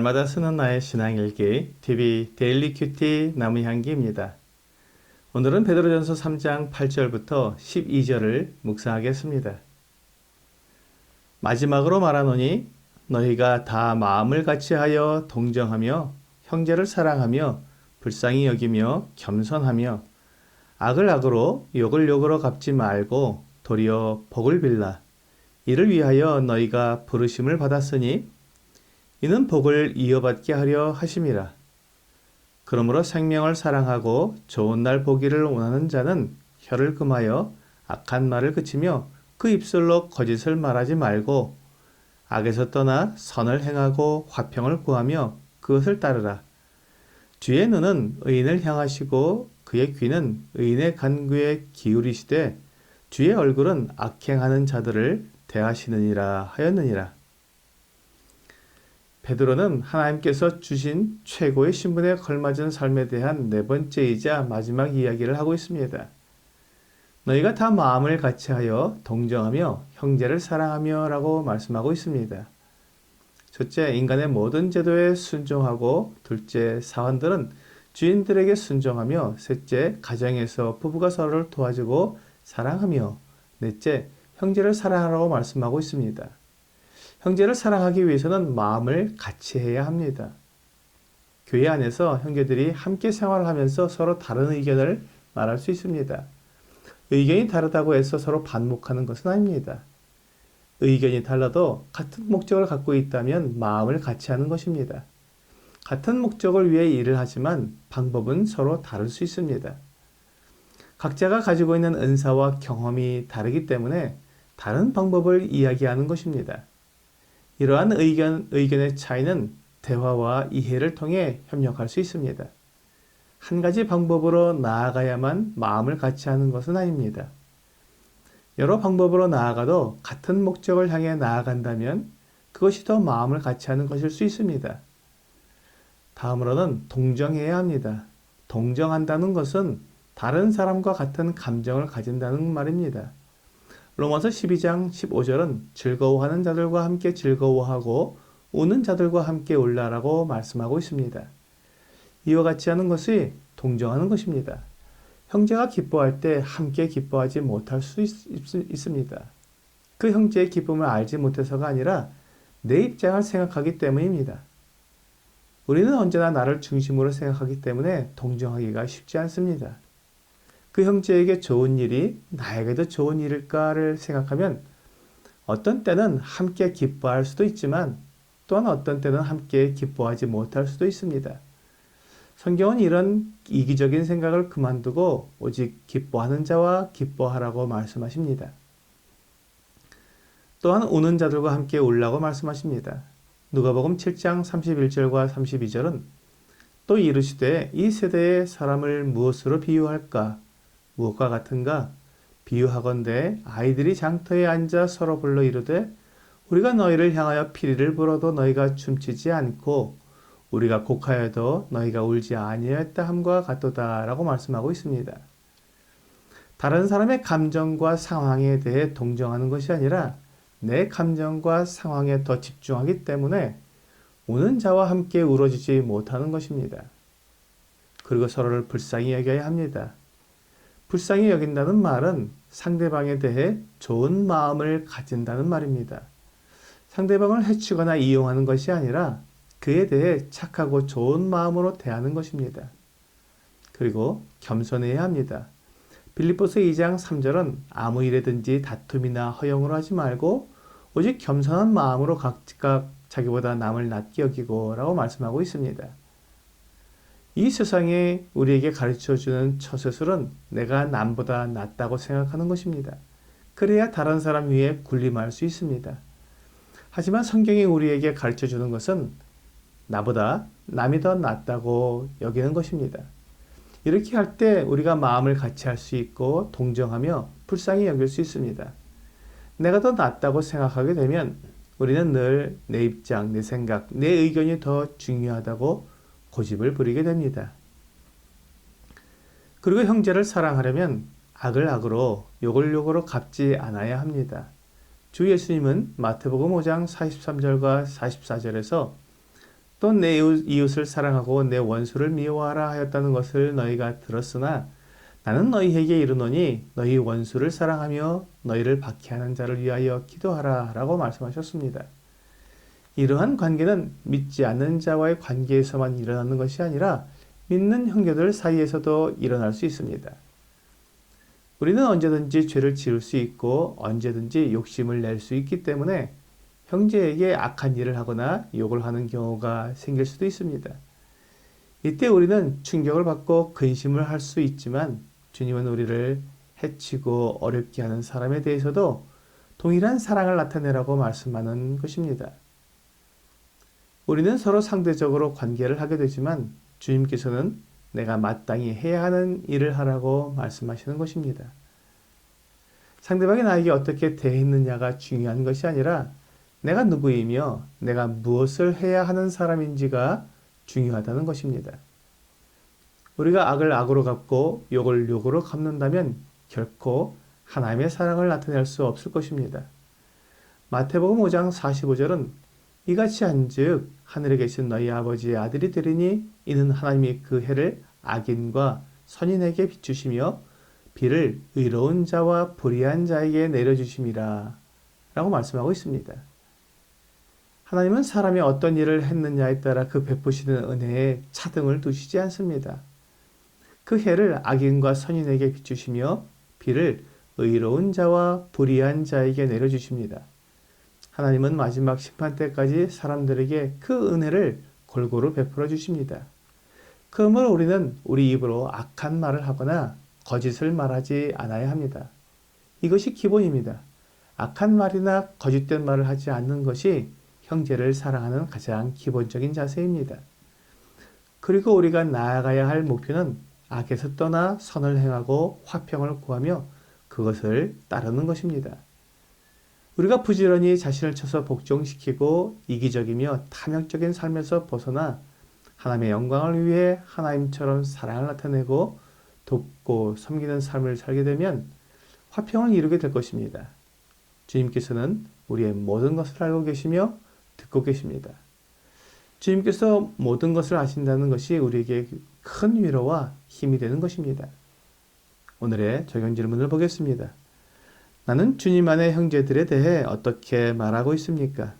날마다 쓰는 나의 신앙일기 TV 데일리 큐티 나무향기입니다. 오늘은 베드로전서 3장 8절부터 12절을 묵상하겠습니다. 마지막으로 말하노니 너희가 다 마음을 같이하여 동정하며 형제를 사랑하며 불쌍히 여기며 겸손하며 악을 악으로 욕을 욕으로 갚지 말고 도리어 복을 빌라 이를 위하여 너희가 부르심을 받았으니 이는 복을 이어받게 하려 하심이라. 그러므로 생명을 사랑하고 좋은 날 보기를 원하는 자는 혀를 금하여 악한 말을 그치며 그 입술로 거짓을 말하지 말고 악에서 떠나 선을 행하고 화평을 구하며 그것을 따르라. 주의 눈은 의인을 향하시고 그의 귀는 의인의 간구에 기울이시되 주의 얼굴은 악행하는 자들을 대하시느니라 하였느니라. 베드로는 하나님께서 주신 최고의 신분에 걸맞은 삶에 대한 네 번째이자 마지막 이야기를 하고 있습니다. 너희가 다 마음을 같이하여 동정하며 형제를 사랑하며 라고 말씀하고 있습니다. 첫째, 인간의 모든 제도에 순종하고 둘째, 사원들은 주인들에게 순종하며 셋째, 가정에서 부부가 서로를 도와주고 사랑하며 넷째, 형제를 사랑하라고 말씀하고 있습니다. 형제를 사랑하기 위해서는 마음을 같이 해야 합니다. 교회 안에서 형제들이 함께 생활을 하면서 서로 다른 의견을 말할 수 있습니다. 의견이 다르다고 해서 서로 반목하는 것은 아닙니다. 의견이 달라도 같은 목적을 갖고 있다면 마음을 같이 하는 것입니다. 같은 목적을 위해 일을 하지만 방법은 서로 다를 수 있습니다. 각자가 가지고 있는 은사와 경험이 다르기 때문에 다른 방법을 이야기하는 것입니다. 이러한 의견, 의견의 차이는 대화와 이해를 통해 협력할 수 있습니다. 한 가지 방법으로 나아가야만 마음을 같이 하는 것은 아닙니다. 여러 방법으로 나아가도 같은 목적을 향해 나아간다면 그것이 더 마음을 같이 하는 것일 수 있습니다. 다음으로는 동정해야 합니다. 동정한다는 것은 다른 사람과 같은 감정을 가진다는 말입니다. 로마서 12장 15절은 즐거워하는 자들과 함께 즐거워하고 우는 자들과 함께 울라라고 말씀하고 있습니다. 이와 같이 하는 것이 동정하는 것입니다. 형제가 기뻐할 때 함께 기뻐하지 못할 수 있, 습니다그 형제의 기쁨을 알지 못해서가 아니라 내 입장을 생각하기 때문입니다. 우리는 언제나 나를 중심으로 생각하기 때문에 동정하기가 쉽지 않습니다. 그 형제에게 좋은 일이 나에게도 좋은 일일까를 생각하면 어떤 때는 함께 기뻐할 수도 있지만 또한 어떤 때는 함께 기뻐하지 못할 수도 있습니다. 성경은 이런 이기적인 생각을 그만두고 오직 기뻐하는 자와 기뻐하라고 말씀하십니다. 또한 우는 자들과 함께 울라고 말씀하십니다. 누가복음 7장 31절과 32절은 또 이르시되 이 세대의 사람을 무엇으로 비유할까 무엇과 같은가? 비유하건대 아이들이 장터에 앉아 서로 불러 이르되 우리가 너희를 향하여 피리를 불어도 너희가 춤추지 않고 우리가 곡하여도 너희가 울지 아니하였다 함과 같도다라고 말씀하고 있습니다. 다른 사람의 감정과 상황에 대해 동정하는 것이 아니라 내 감정과 상황에 더 집중하기 때문에 우는 자와 함께 울어지지 못하는 것입니다. 그리고 서로를 불쌍히 여겨야 합니다. 불쌍히 여긴다는 말은 상대방에 대해 좋은 마음을 가진다는 말입니다. 상대방을 해치거나 이용하는 것이 아니라 그에 대해 착하고 좋은 마음으로 대하는 것입니다. 그리고 겸손해야 합니다. 빌립보서 2장 3절은 아무 일에든지 다툼이나 허용을 하지 말고 오직 겸손한 마음으로 각각 자기보다 남을 낮게 여기고 라고 말씀하고 있습니다. 이 세상에 우리에게 가르쳐 주는 처세술은 내가 남보다 낫다고 생각하는 것입니다. 그래야 다른 사람 위에 군림할 수 있습니다. 하지만 성경이 우리에게 가르쳐 주는 것은 나보다 남이 더 낫다고 여기는 것입니다. 이렇게 할 때 우리가 마음을 같이 할 수 있고 동정하며 불쌍히 여길 수 있습니다. 내가 더 낫다고 생각하게 되면 우리는 늘 내 입장, 내 생각, 내 의견이 더 중요하다고 고집을 부리게 됩니다. 그리고 형제를 사랑하려면 악을 악으로 욕을 욕으로 갚지 않아야 합니다. 주 예수님은 마태복음 5장 43절과 44절에서 또 내 이웃을 사랑하고 내 원수를 미워하라 하였다는 것을 너희가 들었으나 나는 너희에게 이르노니 너희 원수를 사랑하며 너희를 박해하는 자를 위하여 기도하라 라고 말씀하셨습니다. 이러한 관계는 믿지 않는 자와의 관계에서만 일어나는 것이 아니라 믿는 형제들 사이에서도 일어날 수 있습니다. 우리는 언제든지 죄를 지을 수 있고 언제든지 욕심을 낼 수 있기 때문에 형제에게 악한 일을 하거나 욕을 하는 경우가 생길 수도 있습니다. 이때 우리는 충격을 받고 근심을 할 수 있지만 주님은 우리를 해치고 어렵게 하는 사람에 대해서도 동일한 사랑을 나타내라고 말씀하는 것입니다. 우리는 서로 상대적으로 관계를 하게 되지만 주님께서는 내가 마땅히 해야 하는 일을 하라고 말씀하시는 것입니다. 상대방이 나에게 어떻게 대했느냐가 중요한 것이 아니라 내가 누구이며 내가 무엇을 해야 하는 사람인지가 중요하다는 것입니다. 우리가 악을 악으로 갚고 욕을 욕으로 갚는다면 결코 하나님의 사랑을 나타낼 수 없을 것입니다. 마태복음 5장 45절은 이같이 한즉 하늘에 계신 너희 아버지의 아들이 되리니 이는 하나님이 그 해를 악인과 선인에게 비추시며 비를 의로운 자와 불의한 자에게 내려주심이라 라고 말씀하고 있습니다. 하나님은 사람이 어떤 일을 했느냐에 따라 그 베푸시는 은혜에 차등을 두시지 않습니다. 그 해를 악인과 선인에게 비추시며 비를 의로운 자와 불의한 자에게 내려주십니다. 하나님은 마지막 심판 때까지 사람들에게 그 은혜를 골고루 베풀어 주십니다. 그러므로 우리는 우리 입으로 악한 말을 하거나 거짓을 말하지 않아야 합니다. 이것이 기본입니다. 악한 말이나 거짓된 말을 하지 않는 것이 형제를 사랑하는 가장 기본적인 자세입니다. 그리고 우리가 나아가야 할 목표는 악에서 떠나 선을 행하고 화평을 구하며 그것을 따르는 것입니다. 우리가 부지런히 자신을 쳐서 복종시키고 이기적이며 탐욕적인 삶에서 벗어나 하나님의 영광을 위해 하나님처럼 사랑을 나타내고 돕고 섬기는 삶을 살게 되면 화평을 이루게 될 것입니다. 주님께서는 우리의 모든 것을 알고 계시며 듣고 계십니다. 주님께서 모든 것을 아신다는 것이 우리에게 큰 위로와 힘이 되는 것입니다. 오늘의 적용 질문을 보겠습니다. 나는 주님 안의 형제들에 대해 어떻게 말하고 있습니까?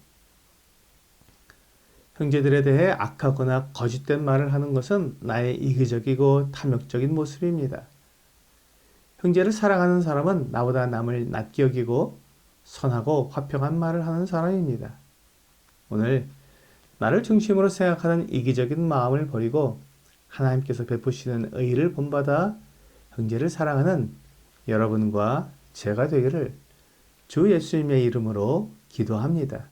형제들에 대해 악하거나 거짓된 말을 하는 것은 나의 이기적이고 탐욕적인 모습입니다. 형제를 사랑하는 사람은 나보다 남을 낮게 여기고 선하고 화평한 말을 하는 사람입니다. 오늘 나를 중심으로 생각하는 이기적인 마음을 버리고 하나님께서 베푸시는 의를 본받아 형제를 사랑하는 여러분과 제가 되기를 주 예수님의 이름으로 기도합니다.